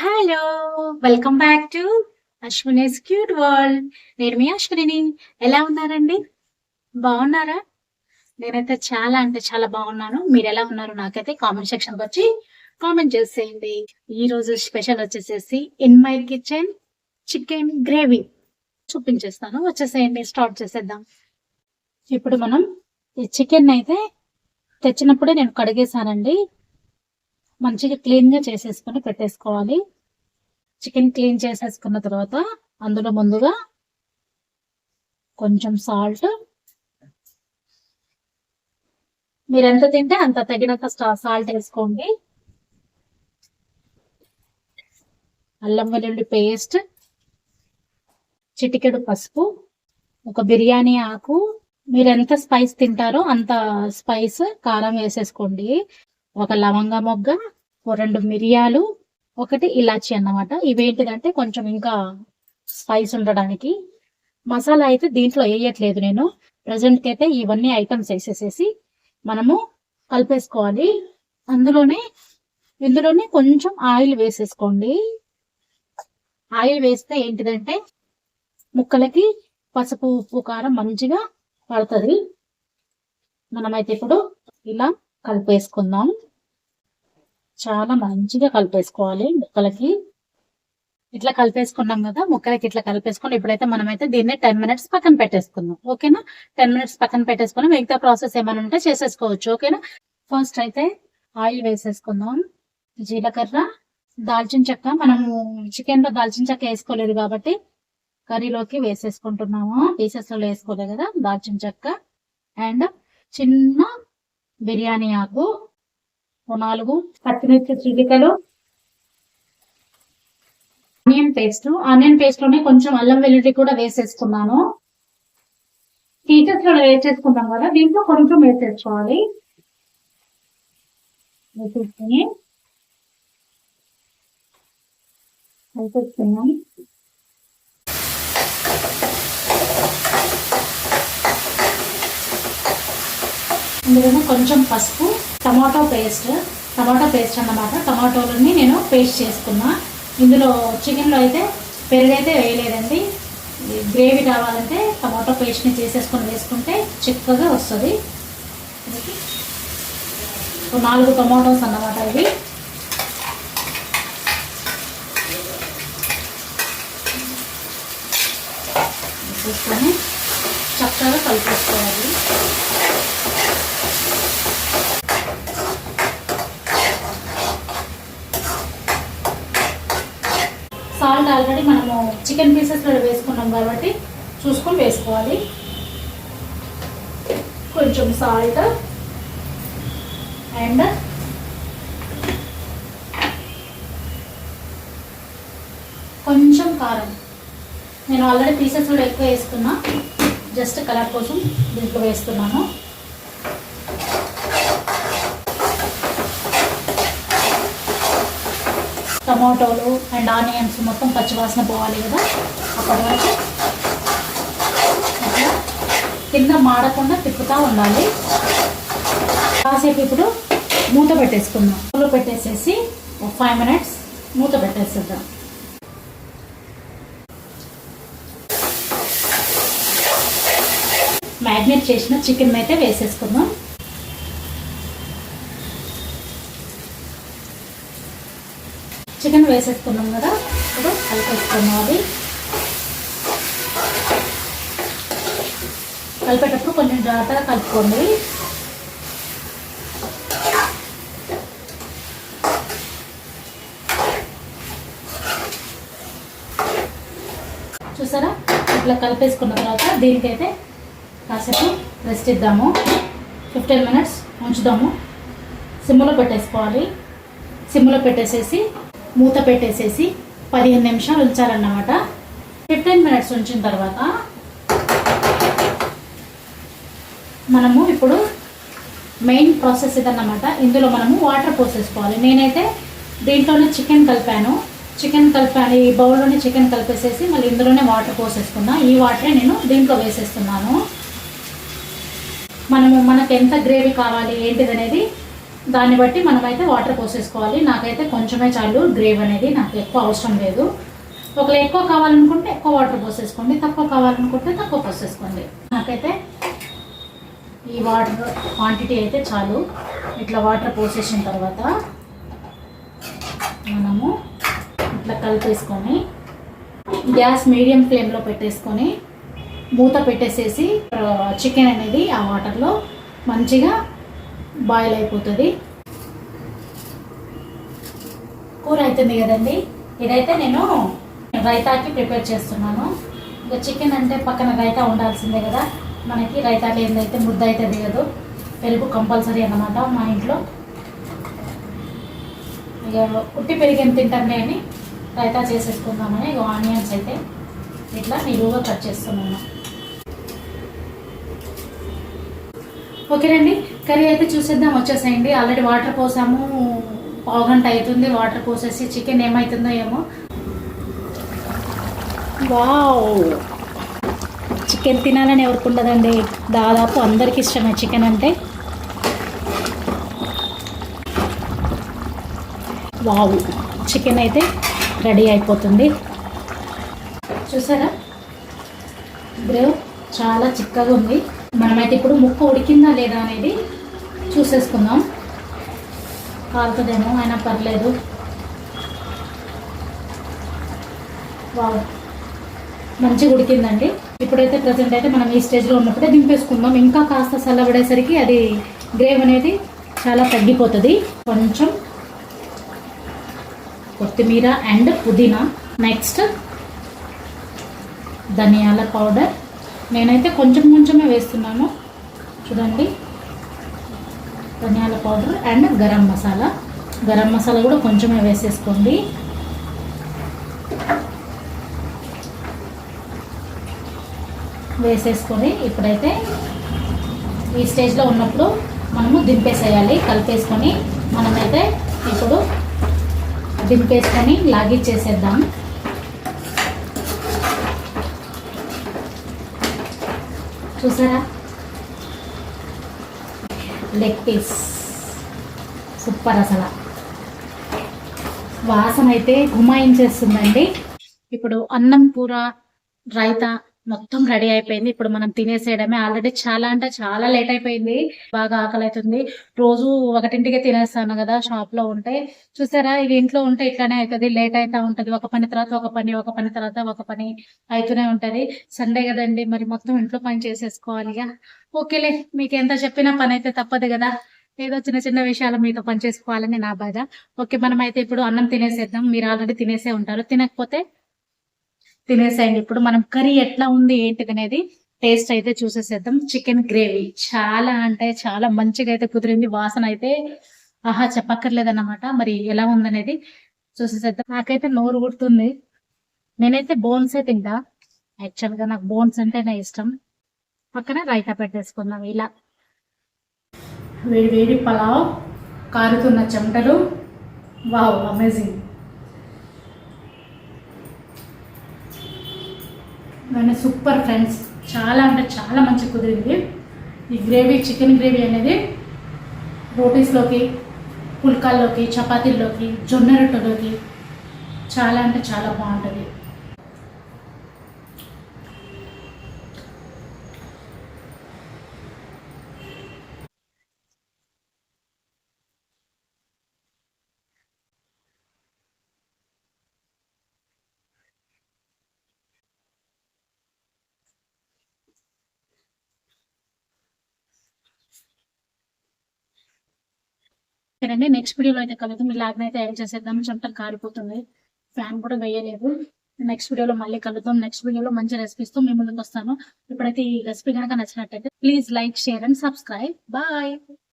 Hello welcome back to Ashwini's cute world నేను మీ అశ్విని. ఎలా ఉన్నారండి? బాగున్నారా? నేనైతే చాలా అంటే చాలా బాగున్నాను. మీరు ఎలా ఉన్నారు నాకైతే కామెంట్ సెక్షన్ వచ్చి కామెంట్ చేసేయండి. ఈ రోజు స్పెషల్ వచ్చేసేసి in my kitchen chicken gravy చూపించేస్తాను. వచ్చేసేయండి స్టార్ట్ చేసేద్దాం. ఇప్పుడు మనం ఈ చికెన్ అయితే తెచ్చినప్పుడే నేను కడిగేసానండి మంచిగా క్లీన్గా చేసేసుకొని పెట్టేసుకోవాలి. చికెన్ క్లీన్ చేసేసుకున్న తర్వాత అందులో ముందుగా కొంచెం సాల్ట్ మీరు ఎంత తింటే అంత తగినంత సాల్ట్ వేసుకోండి. అల్లం వెల్లుల్లి పేస్ట్ చిటికెడు పసుపు ఒక బిర్యానీ ఆకు. మీరు ఎంత స్పైస్ తింటారో అంత స్పైస్ కారం వేసేసుకోండి. ఒక లవంగ మొగ్గ రెండు మిరియాలు ఒకటి ఇలాచి అన్నమాట. ఇవేంటిదంటే కొంచెం ఇంకా స్పైస్ ఉండడానికి. మసాలా అయితే దీంట్లో వేయట్లేదు నేను. ప్రజెంట్కి అయితే ఇవన్నీ ఐటమ్స్ వేసేసేసి మనము కలిపేసుకోవాలి. అందులోనే ఇందులోనే కొంచెం ఆయిల్ వేసేసుకోండి. ఆయిల్ వేస్తే ఏంటిదంటే ముక్కలకి పసుపు ఉప్పు కారం మంచిగా పడుతుంది. మనమైతే ఇప్పుడు ఇలా కలిపేసుకుందాం. చాలా మంచిగా కలిపేసుకోవాలి. ముక్కలకి ఇట్లా కలిపేసుకున్నాం కదా ముక్కలకి ఇట్లా కలిపేసుకుని ఇప్పుడైతే మనమైతే దీన్ని టెన్ మినిట్స్ పక్కన పెట్టేసుకుందాం. ఓకేనా? టెన్ మినిట్స్ పక్కన పెట్టేసుకుని మిగతా ప్రాసెస్ ఏమైనా ఉంటే చేసేసుకోవచ్చు. ఓకేనా? ఫస్ట్ అయితే ఆయిల్ వేసేసుకుందాం. జీలకర్ర దాల్చిన చెక్క. మనము చికెన్లో దాల్చిన చెక్క వేసుకోలేదు కాబట్టి కర్రీలోకి వేసేసుకుంటున్నాము. పీసెస్లో వేసుకోలేదు కదా దాల్చిన చెక్క. అండ్ చిన్న బిర్యానీ ఆకు. నాలుగు. పచ్చిమిర్చి చిలికలు ఆనియన్ పేస్ట్. ఆనియన్ పేస్ట్లోనే కొంచెం అల్లం వెల్లుల్లి కూడా వేసేసుకున్నాను. టీచర్స్లో వేసేసుకున్నాం కదా దీంట్లో కొంచెం వేసేసుకోవాలి వేసేసుకుని. వేసేసుకున్నాం ఇందులో కొంచెం పసుపు టమాటో పేస్ట్ టమాటో పేస్ట్ అన్నమాట. టమాటోలని నేను పేస్ట్ చేసుకున్నా. ఇందులో చికెన్లో అయితే పెరుగు అయితే వేయలేదండి గ్రేవీ రావాలంటే టమాటో పేస్ట్ని చేసేసుకొని వేసుకుంటే చిక్కగా వస్తుంది. నాలుగు టమాటోస్ అన్నమాట ఇవి. చూసుకొని చక్కగా కలిపేసుకోవాలి. సాల్ట్ ఆల్రెడీ మనము చికెన్ పీసెస్లో వేసుకున్నాం కాబట్టి చూసుకొని వేసుకోవాలి. కొంచెం సాల్ట్ అండ్ కొంచెం కారం. నేను ఆల్రెడీ పీసెస్లో ఎక్కువ వేసుకున్నా. జస్ట్ కలర్ కోసం దీంట్లో వేస్తున్నాను. టమాటోలు అండ్ ఆనియన్స్ మొత్తం పచ్చివాసన పోవాలి కదా అప్పటి వరకు. కింద మాడకుండా తిప్పుతూ ఉండాలి. కాసేపు ఇప్పుడు మూత పెట్టేసుకుందాం. మూత పెట్టేసేసి ఒక ఫైవ్ మినిట్స్ మూత పెట్టేసేద్దాం. మ్యాగ్నేట్ చేసిన చికెన్ అయితే వేసేసుకుందాం. చికెన్ వేసేసుకున్నాం కదా ఇప్పుడు కలిపేసుకోవాలి కలిపేటప్పుడు కొంచెం జాగ్రత్తగా కలుపుకోండి. చూసారా? ఇట్లా కలిపేసుకున్న తర్వాత దీనికైతే కాసేపు రెస్ట్ ఇద్దాము. ఫిఫ్టీన్ మినిట్స్ ఉంచుదాము. సిమ్లో పెట్టేసుకోవాలి. సిమ్లో పెట్టేసేసి మూత పెట్టేసేసి పదిహేను నిమిషాలు ఉంచాలన్నమాట. ఫిఫ్టీన్ మినిట్స్ ఉంచిన తర్వాత మనము ఇప్పుడు మెయిన్ ప్రాసెస్ ఇదన్నమాట. ఇందులో మనము వాటర్ పోసేసుకోవాలి. నేనైతే దీంట్లోనే చికెన్ కలిపాను. చికెన్ కలిపాను. ఈ బౌల్లోనే చికెన్ కలిపేసేసి మళ్ళీ ఇందులోనే వాటర్ పోసేసుకున్నా ఈ వాటరే నేను దీంట్లో వేసేస్తున్నాను. మనము మనకు ఎంత గ్రేవీ కావాలి ఏంటిది అనేది దాన్ని బట్టి మనమైతే వాటర్ పోసేసుకోవాలి. నాకైతే కొంచెమే చాలు గ్రేవ్ అనేది నాకు ఎక్కువ అవసరం లేదు. ఒకవేళ ఎక్కువ కావాలనుకుంటే ఎక్కువ వాటర్ పోసేసుకోండి. తక్కువ కావాలనుకుంటే తక్కువ పోసేసుకోండి. నాకైతే ఈ వాటర్ క్వాంటిటీ అయితే చాలు. ఇట్లా వాటర్ పోసేసిన తర్వాత మనము ఇట్లా కలిపేసుకొని గ్యాస్ మీడియం ఫ్లేమ్లో పెట్టేసుకొని మూత పెట్టేసేసి చికెన్ అనేది ఆ వాటర్లో మంచిగా బాయిల్ అయిపోతుంది. కూర అవుతుంది కదండి? ఇదైతే నేను రైతాకి ప్రిపేర్ చేస్తున్నాను. ఇక చికెన్ అంటే పక్కన రైతా ఉండాల్సిందే కదా. మనకి రైతా లేదైతే ముద్ద అయితే దిగదు పెరుగు కంపల్సరీ అన్నమాట మా ఇంట్లో. ఇక ఉట్టి పెరిగి ఎంత తింటాంలే అని రైతా చేసేసుకుందామని ఇక ఆనియన్స్ అయితే ఇట్లా నిలువుగా కట్ చేస్తున్నాను. ఓకేనండి? కర్రీ అయితే చూసేద్దాం వచ్చేసేయండి. ఆల్రెడీ వాటర్ పోసాము. పావు గంట అవుతుంది వాటర్ పోసేసి చికెన్ ఏమవుతుందో ఏమో. వావ్ చికెన్ తినాలని ఎవరికి ఉండదండి. దాదాపు అందరికి ఇష్టమే చికెన్ అంటే. వావ్ చికెన్ అయితే రెడీ అయిపోతుంది. చూసారా? గ్రేవ్ చాలా చిక్కగా ఉంది. మనమైతే ఇప్పుడు ముక్క ఉడికిందా లేదా అనేది చూసేసుకుందాం. కాలుతుందేమో అయినా పర్లేదు. వావ్. మంచిగా ఉడికిందండి. ఇప్పుడైతే ప్రజెంట్ అయితే మనం ఈ స్టేజ్లో ఉన్నప్పుడే దింపేసుకుందాం. ఇంకా కాస్త చల్లబడేసరికి అది గ్రేవ్ అనేది చాలా తగ్గిపోతుంది. కొంచెం కొత్తిమీర అండ్ పుదీనా. నెక్స్ట్ ధనియాల పౌడర్ నేనైతే కొంచెం కొంచెమే వేస్తున్నాను. చూడండి. ధనియాల పౌడర్ అండ్ గరం మసాలా. గరం మసాలా కూడా కొంచెమే వేసేసుకోండి. వేసేసుకొని ఇప్పుడైతే ఈ స్టేజ్లో ఉన్నప్పుడు మనము దింపేసేయాలి. కలిపేసుకొని మనమైతే ఇప్పుడు దింపేసుకొని లాగిచ్చేసేద్దాం చూసారా? Leg piece. సూపర్ అసలు. వాసన అయితే గుమాయించేస్తుందండి ఇప్పుడు అన్నం కూర రైతా మొత్తం రెడీ అయిపోయింది. ఇప్పుడు మనం తినేసేయడమే. ఆల్రెడీ చాలా అంటే చాలా లేట్ అయిపోయింది. బాగా ఆకలి అవుతుంది రోజు ఒకటింటికే తినేస్తాను కదా షాప్లో ఉంటే. చూసారా? ఇది ఇంట్లో ఉంటే ఇట్లానే అవుతుంది లేట్ అవుతా ఉంటది. ఒక పని తర్వాత ఒక పని ఒక పని తర్వాత ఒక పని అవుతూనే ఉంటది. సండే కదండి. మరి మొత్తం ఇంట్లో పని చేసేసుకోవాలి ఇక. ఓకేలే. మీకు ఎంత చెప్పినా పని అయితే తప్పదు కదా. ఏదో చిన్న చిన్న విషయాలు మీతో పని చేసుకోవాలని నా బాధ. ఓకే మనం అయితే ఇప్పుడు అన్నం తినేసేద్దాం. మీరు ఆల్రెడీ తినేసే ఉంటారు. తినకపోతే తినేసేయండి. ఇప్పుడు మనం కర్రీ ఎట్లా ఉంది ఏంటిది అనేది టేస్ట్ అయితే చూసేసేద్దాం. Chicken gravy. చాలా అంటే చాలా మంచిగా అయితే కుదిరింది. వాసన అయితే ఆహా చెప్పక్కర్లేదన్నమాట. మరి ఎలా ఉందనేది చూసేసేద్దాం. నాకైతే నోరు కుడుతుంది నేనైతే బోన్సే తింటా. యాక్చువల్గా నాకు బోన్స్ అంటేనే ఇష్టం. పక్కన రైతా పెట్టేసుకుందాం ఇలా. వేడి వేడి పలావ్ కారుతున్న చెమటలు. వావ్ అమేజింగ్ కానీ సూపర్ ఫ్రెండ్స్ చాలా అంటే చాలా మంచి కుదిరింది ఈ గ్రేవీ చికెన్ గ్రేవీ అనేది రోటీస్లోకి పుల్కాల్లోకి చపాతీల్లోకి జొన్న రొట్టెలోకి చాలా అంటే చాలా బాగుంటుంది. ఓకేనండి నెక్స్ట్ వీడియోలో అయితే కలుగుతాం ఇలాగనైతే అయితే యాడ్ చేసేద్దాం చెమటలు కారిపోతుంది. ఫ్యాన్ కూడా వేయలేదు. నెక్స్ట్ వీడియోలో మళ్ళీ కలుద్దాం. నెక్స్ట్ వీడియోలో మంచి రెసిపీస్తో మీ ముందుకు వస్తాను. ఇప్పుడైతే ఈ రెసిపీ కనుక నచ్చినట్టయితే please like share and subscribe bye